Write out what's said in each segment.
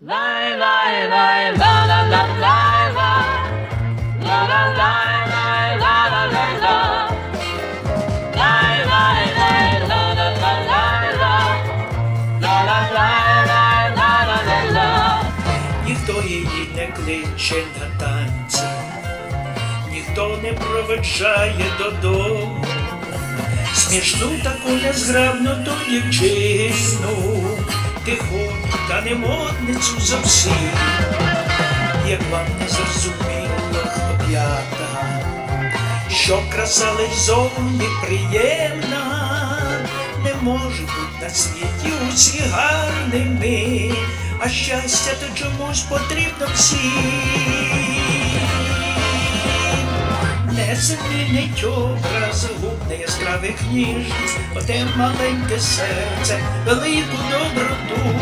Lie, lie, la la la la. Lie, lie, lie, la la la la la. La la lie, lie, la la la la. ніхто її не кличе на танці, ніхто не проведжає додому, смішну таку незграбну ту дівчину, та немодницю зовсім, як вам не зрозуміло хлоп'ята, що краса лиш зовні приємна, не може бути на світі усі гарними, а щастя то чомусь потрібно всім. Не замінить образ губ не яскравих ніжність, оте маленьке серце, велику доброту,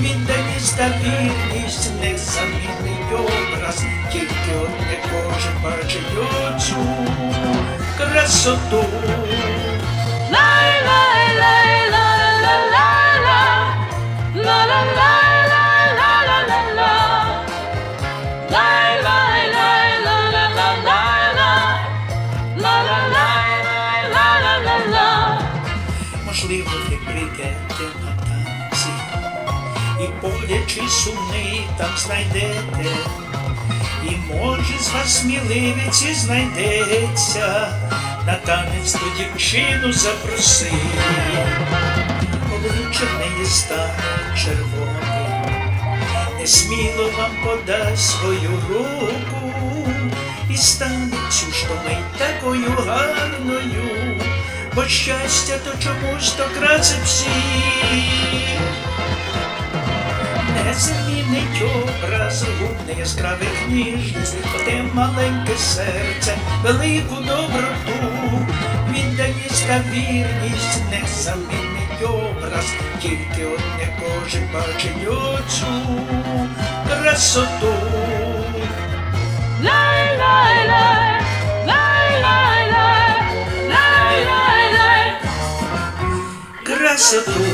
відданість та вірність не замінить образ, тільки одне кожен бачить оцю красоту. Можливо, ви прийдете на і болячий сумний там знайдете, і може з вас сміливець і знайдеться, на танець ту дівчину запроси, в неї стане червоним, несміло вам подасть свою руку. І стане цю ж мить такою гарною, бо щастя то чомусь то красить всіх. Не замінить образ губ яскравих ніжність, оте маленьке серце, велику доброту, відданість та вірність не замінить образ, тільки одне кожен бачить оцю красоту. Lie, lie, lie. красоту.